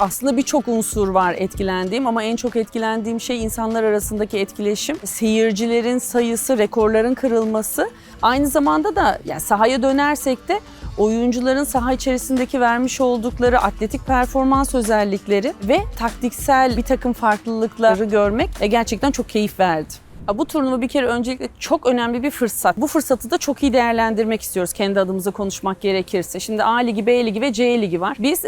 Aslında birçok unsur var etkilendiğim ama en çok etkilendiğim şey insanlar arasındaki etkileşim. Seyircilerin sayısı, rekorların kırılması. Aynı zamanda da yani sahaya dönersek de oyuncuların saha içerisindeki vermiş oldukları atletik performans özellikleri ve taktiksel bir takım farklılıkları görmek e, gerçekten çok keyif verdi. Bu turnuva bir kere öncelikle çok önemli bir fırsat. Bu fırsatı da çok iyi değerlendirmek istiyoruz kendi adımıza konuşmak gerekirse. Şimdi A Ligi, B Ligi ve C Ligi var. Biz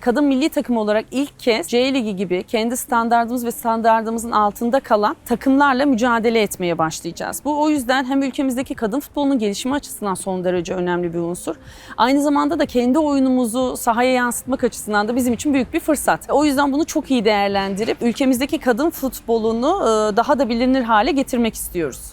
kadın milli takım olarak ilk kez C Ligi gibi kendi standartımız ve standartımızın altında kalan takımlarla mücadele etmeye başlayacağız. Bu o yüzden hem ülkemizdeki kadın futbolunun gelişimi açısından son derece önemli bir unsur. Aynı zamanda da kendi oyunumuzu sahaya yansıtmak açısından da bizim için büyük bir fırsat. O yüzden bunu çok iyi değerlendirip ülkemizdeki kadın futbolunu daha da bilinir hale getirmek istiyoruz.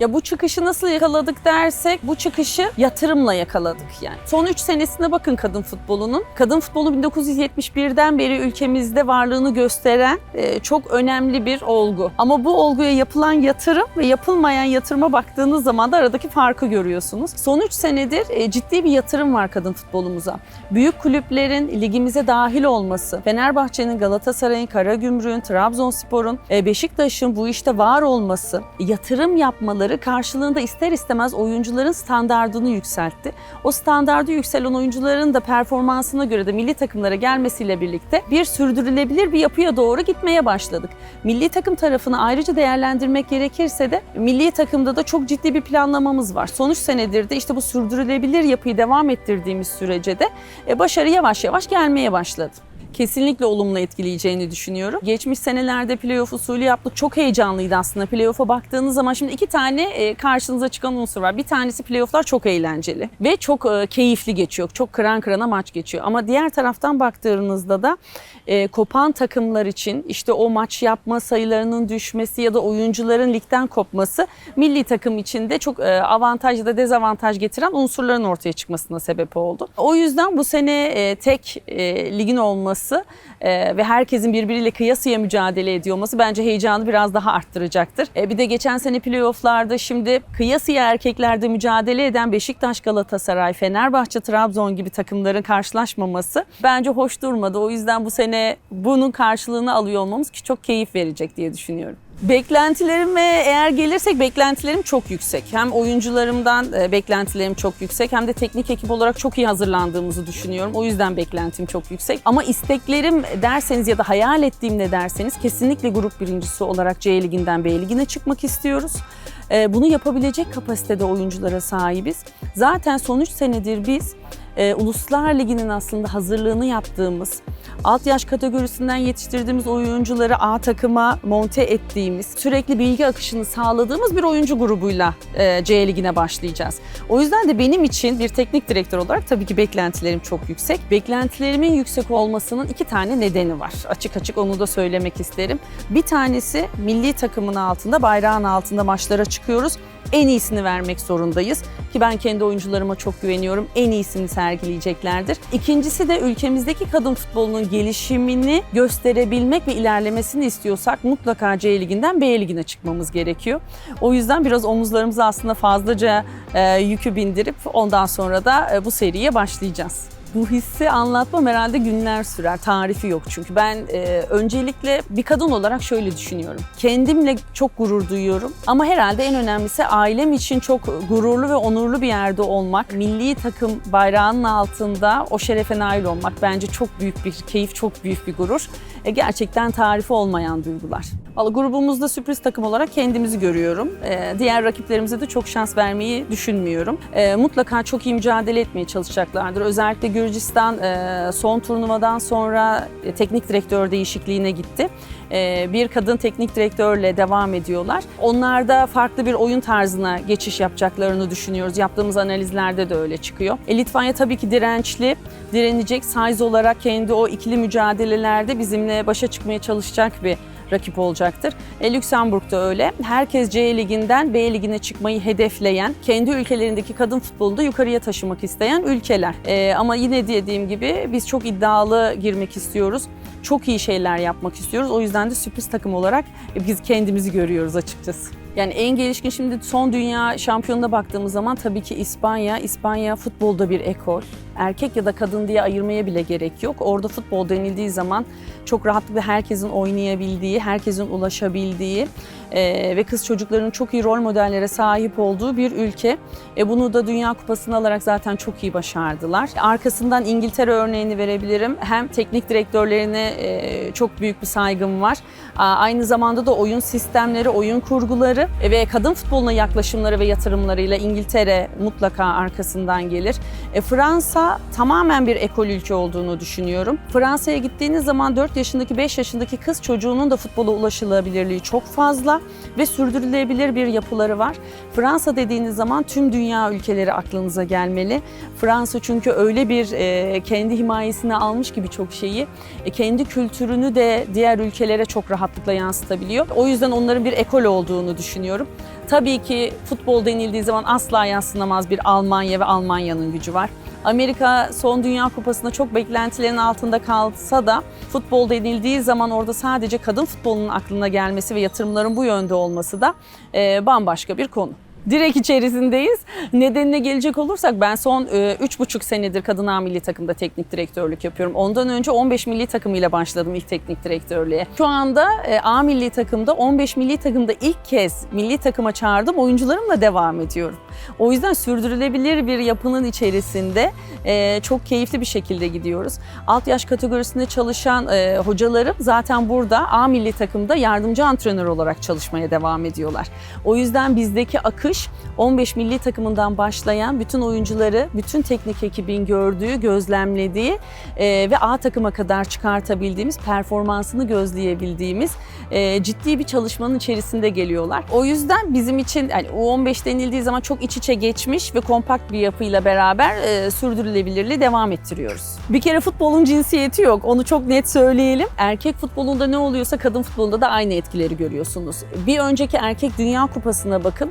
Ya bu çıkışı nasıl yakaladık dersek bu çıkışı yatırımla yakaladık yani. Son 3 senesine bakın kadın futbolunun. Kadın futbolu 1971'den beri ülkemizde varlığını gösteren e, çok önemli bir olgu. Ama bu olguya yapılan yatırım ve yapılmayan yatırıma baktığınız zaman da aradaki farkı görüyorsunuz. Son 3 senedir e, ciddi bir yatırım var kadın futbolumuza. Büyük kulüplerin ligimize dahil olması, Fenerbahçe'nin, Galatasaray'ın, Karagümrük'ün, Trabzonspor'un, e, Beşiktaş'ın bu işte var olması, yatırım yapmaları karşılığında ister istemez oyuncuların standardını yükseltti. O standardı yükselen oyuncuların da performansına göre de milli takımlara gelmesiyle birlikte bir sürdürülebilir bir yapıya doğru gitmeye başladık. Milli takım tarafını ayrıca değerlendirmek gerekirse de milli takımda da çok ciddi bir planlamamız var. Son üç senedir de işte bu sürdürülebilir yapıyı devam ettirdiğimiz sürece de e, başarı yavaş yavaş gelmeye başladı kesinlikle olumlu etkileyeceğini düşünüyorum. Geçmiş senelerde playoff usulü yaptık. Çok heyecanlıydı aslında playoff'a baktığınız zaman. Şimdi iki tane e, karşınıza çıkan unsur var. Bir tanesi playoff'lar çok eğlenceli ve çok e, keyifli geçiyor. Çok kıran kırana maç geçiyor. Ama diğer taraftan baktığınızda da e, kopan takımlar için işte o maç yapma sayılarının düşmesi ya da oyuncuların ligden kopması milli takım için de çok avantaj ya da dezavantaj getiren unsurların ortaya çıkmasına sebep oldu. O yüzden bu sene tek ligin olması olması e, ve herkesin birbiriyle kıyasıya mücadele ediyor olması bence heyecanı biraz daha arttıracaktır. E, bir de geçen sene playofflarda şimdi kıyasıya erkeklerde mücadele eden Beşiktaş, Galatasaray, Fenerbahçe, Trabzon gibi takımların karşılaşmaması bence hoş durmadı. O yüzden bu sene bunun karşılığını alıyor olmamız ki çok keyif verecek diye düşünüyorum. Beklentilerime eğer gelirsek beklentilerim çok yüksek. Hem oyuncularımdan e, beklentilerim çok yüksek hem de teknik ekip olarak çok iyi hazırlandığımızı düşünüyorum. O yüzden beklentim çok yüksek. Ama isteklerim derseniz ya da hayal ettiğim ne derseniz kesinlikle grup birincisi olarak C liginden B ligine çıkmak istiyoruz. E, bunu yapabilecek kapasitede oyunculara sahibiz. Zaten son 3 senedir biz e, Uluslar Ligi'nin aslında hazırlığını yaptığımız, alt yaş kategorisinden yetiştirdiğimiz oyuncuları A takıma monte ettiğimiz, sürekli bilgi akışını sağladığımız bir oyuncu grubuyla e, C Ligi'ne başlayacağız. O yüzden de benim için bir teknik direktör olarak tabii ki beklentilerim çok yüksek. Beklentilerimin yüksek olmasının iki tane nedeni var. Açık açık onu da söylemek isterim. Bir tanesi milli takımın altında, bayrağın altında maçlara çıkıyoruz. En iyisini vermek zorundayız ki ben kendi oyuncularıma çok güveniyorum. En iyisini sergileyeceklerdir. İkincisi de ülkemizdeki kadın futbolunun gelişimini gösterebilmek ve ilerlemesini istiyorsak mutlaka C liginden B ligine çıkmamız gerekiyor. O yüzden biraz omuzlarımıza aslında fazlaca e, yükü bindirip ondan sonra da e, bu seriye başlayacağız. Bu hissi anlatmam herhalde günler sürer. Tarifi yok çünkü. Ben e, öncelikle bir kadın olarak şöyle düşünüyorum. Kendimle çok gurur duyuyorum. Ama herhalde en önemlisi ailem için çok gururlu ve onurlu bir yerde olmak. Milli takım bayrağının altında o şerefe nail olmak bence çok büyük bir keyif, çok büyük bir gurur. E, gerçekten tarifi olmayan duygular. Valla grubumuzda sürpriz takım olarak kendimizi görüyorum. E, diğer rakiplerimize de çok şans vermeyi düşünmüyorum. E, mutlaka çok iyi mücadele etmeye çalışacaklardır. Özellikle Gürcistan e, son turnuvadan sonra e, teknik direktör değişikliğine gitti. E, bir kadın teknik direktörle devam ediyorlar. Onlar da farklı bir oyun tarzına geçiş yapacaklarını düşünüyoruz. Yaptığımız analizlerde de öyle çıkıyor. E, Litvanya tabii ki dirençli, direnecek. Size olarak kendi o ikili mücadelelerde bizimle başa çıkmaya çalışacak bir rakip olacaktır. E, Lüksemburg da öyle. Herkes C liginden B ligine çıkmayı hedefleyen, kendi ülkelerindeki kadın futbolunu da yukarıya taşımak isteyen ülkeler. E, ama yine dediğim gibi biz çok iddialı girmek istiyoruz. Çok iyi şeyler yapmak istiyoruz. O yüzden de sürpriz takım olarak biz kendimizi görüyoruz açıkçası. Yani en gelişkin şimdi son dünya şampiyonuna baktığımız zaman tabii ki İspanya. İspanya futbolda bir ekol. Erkek ya da kadın diye ayırmaya bile gerek yok. Orada futbol denildiği zaman çok rahatlıkla herkesin oynayabildiği, herkesin ulaşabildiği e, ve kız çocuklarının çok iyi rol modellere sahip olduğu bir ülke. E, bunu da Dünya Kupası'nı alarak zaten çok iyi başardılar. Arkasından İngiltere örneğini verebilirim. Hem teknik direktörlerine e, çok büyük bir saygım var. A, aynı zamanda da oyun sistemleri, oyun kurguları e, ve kadın futboluna yaklaşımları ve yatırımlarıyla İngiltere mutlaka arkasından gelir. E, Fransa tamamen bir ekol ülke olduğunu düşünüyorum. Fransa'ya gittiğiniz zaman 4 yaşındaki 5 yaşındaki kız çocuğunun da futbola ulaşılabilirliği çok fazla ve sürdürülebilir bir yapıları var. Fransa dediğiniz zaman tüm dünya ülkeleri aklınıza gelmeli. Fransa çünkü öyle bir e, kendi himayesine almış gibi çok şeyi, e, kendi kültürünü de diğer ülkelere çok rahatlıkla yansıtabiliyor. O yüzden onların bir ekol olduğunu düşünüyorum. Tabii ki futbol denildiği zaman asla yansınamaz bir Almanya ve Almanya'nın gücü var. Amerika son Dünya Kupası'nda çok beklentilerin altında kalsa da futbol denildiği zaman orada sadece kadın futbolunun aklına gelmesi ve yatırımların bu yönde olması da e, bambaşka bir konu. Direkt içerisindeyiz. Nedenine gelecek olursak ben son e, üç buçuk senedir kadın A milli takımda teknik direktörlük yapıyorum. Ondan önce 15 milli takımıyla başladım ilk teknik direktörlüğe. Şu anda e, A milli takımda 15 milli takımda ilk kez milli takıma çağırdım oyuncularımla devam ediyorum. O yüzden sürdürülebilir bir yapının içerisinde e, çok keyifli bir şekilde gidiyoruz. Alt yaş kategorisinde çalışan e, hocalarım zaten burada A milli takımda yardımcı antrenör olarak çalışmaya devam ediyorlar. O yüzden bizdeki akış 15 milli takımından başlayan bütün oyuncuları, bütün teknik ekibin gördüğü, gözlemlediği e, ve A takıma kadar çıkartabildiğimiz, performansını gözleyebildiğimiz e, ciddi bir çalışmanın içerisinde geliyorlar. O yüzden bizim için yani U15 denildiği zaman çok iç içe geçmiş ve kompakt bir yapıyla beraber e, sürdürülebilirliği devam ettiriyoruz. Bir kere futbolun cinsiyeti yok. Onu çok net söyleyelim. Erkek futbolunda ne oluyorsa kadın futbolunda da aynı etkileri görüyorsunuz. Bir önceki erkek dünya kupasına bakın.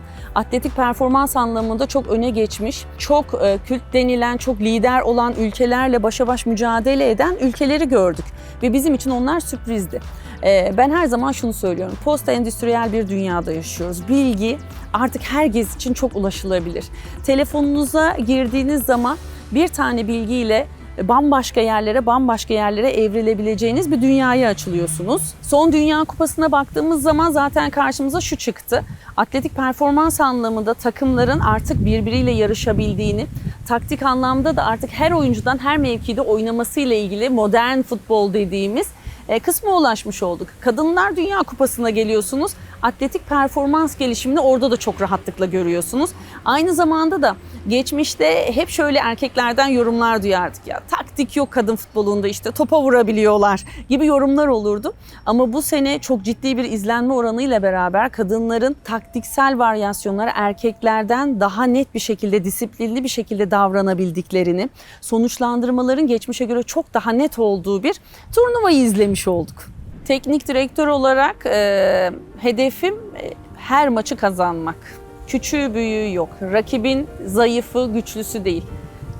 Atletik performans anlamında çok öne geçmiş, çok e, kült denilen, çok lider olan ülkelerle başa baş mücadele eden ülkeleri gördük. Ve bizim için onlar sürprizdi. E, ben her zaman şunu söylüyorum. Post endüstriyel bir dünyada yaşıyoruz. Bilgi artık herkes için çok ulaşılabilir. Telefonunuza girdiğiniz zaman bir tane bilgiyle bambaşka yerlere, bambaşka yerlere evrilebileceğiniz bir dünyaya açılıyorsunuz. Son Dünya Kupası'na baktığımız zaman zaten karşımıza şu çıktı. Atletik performans anlamında takımların artık birbiriyle yarışabildiğini, taktik anlamda da artık her oyuncudan her mevkide oynamasıyla ilgili modern futbol dediğimiz e, kısma ulaşmış olduk. Kadınlar Dünya Kupası'na geliyorsunuz. Atletik performans gelişimini orada da çok rahatlıkla görüyorsunuz. Aynı zamanda da geçmişte hep şöyle erkeklerden yorumlar duyardık ya taktik yok kadın futbolunda işte topa vurabiliyorlar gibi yorumlar olurdu. Ama bu sene çok ciddi bir izlenme oranıyla beraber kadınların taktiksel varyasyonları erkeklerden daha net bir şekilde disiplinli bir şekilde davranabildiklerini, sonuçlandırmaların geçmişe göre çok daha net olduğu bir turnuvayı izlemiş olduk. Teknik direktör olarak e, hedefim e, her maçı kazanmak. Küçüğü büyüğü yok. Rakibin zayıfı, güçlüsü değil.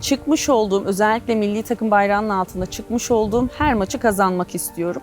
Çıkmış olduğum, özellikle milli takım bayrağının altında çıkmış olduğum her maçı kazanmak istiyorum.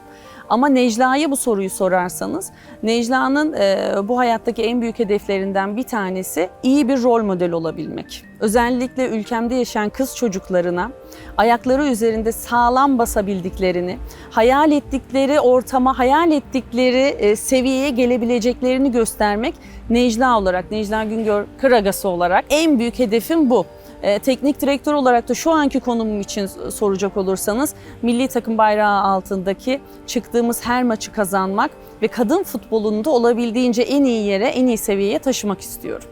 Ama Necla'ya bu soruyu sorarsanız, Necla'nın e, bu hayattaki en büyük hedeflerinden bir tanesi iyi bir rol model olabilmek. Özellikle ülkemde yaşayan kız çocuklarına ayakları üzerinde sağlam basabildiklerini, hayal ettikleri ortama, hayal ettikleri e, seviyeye gelebileceklerini göstermek Necla olarak, Necla Güngör Kıragası olarak en büyük hedefim bu. E, teknik direktör olarak da şu anki konumum için soracak olursanız milli takım bayrağı altındaki çıktığımız her maçı kazanmak ve kadın futbolunu da olabildiğince en iyi yere, en iyi seviyeye taşımak istiyorum.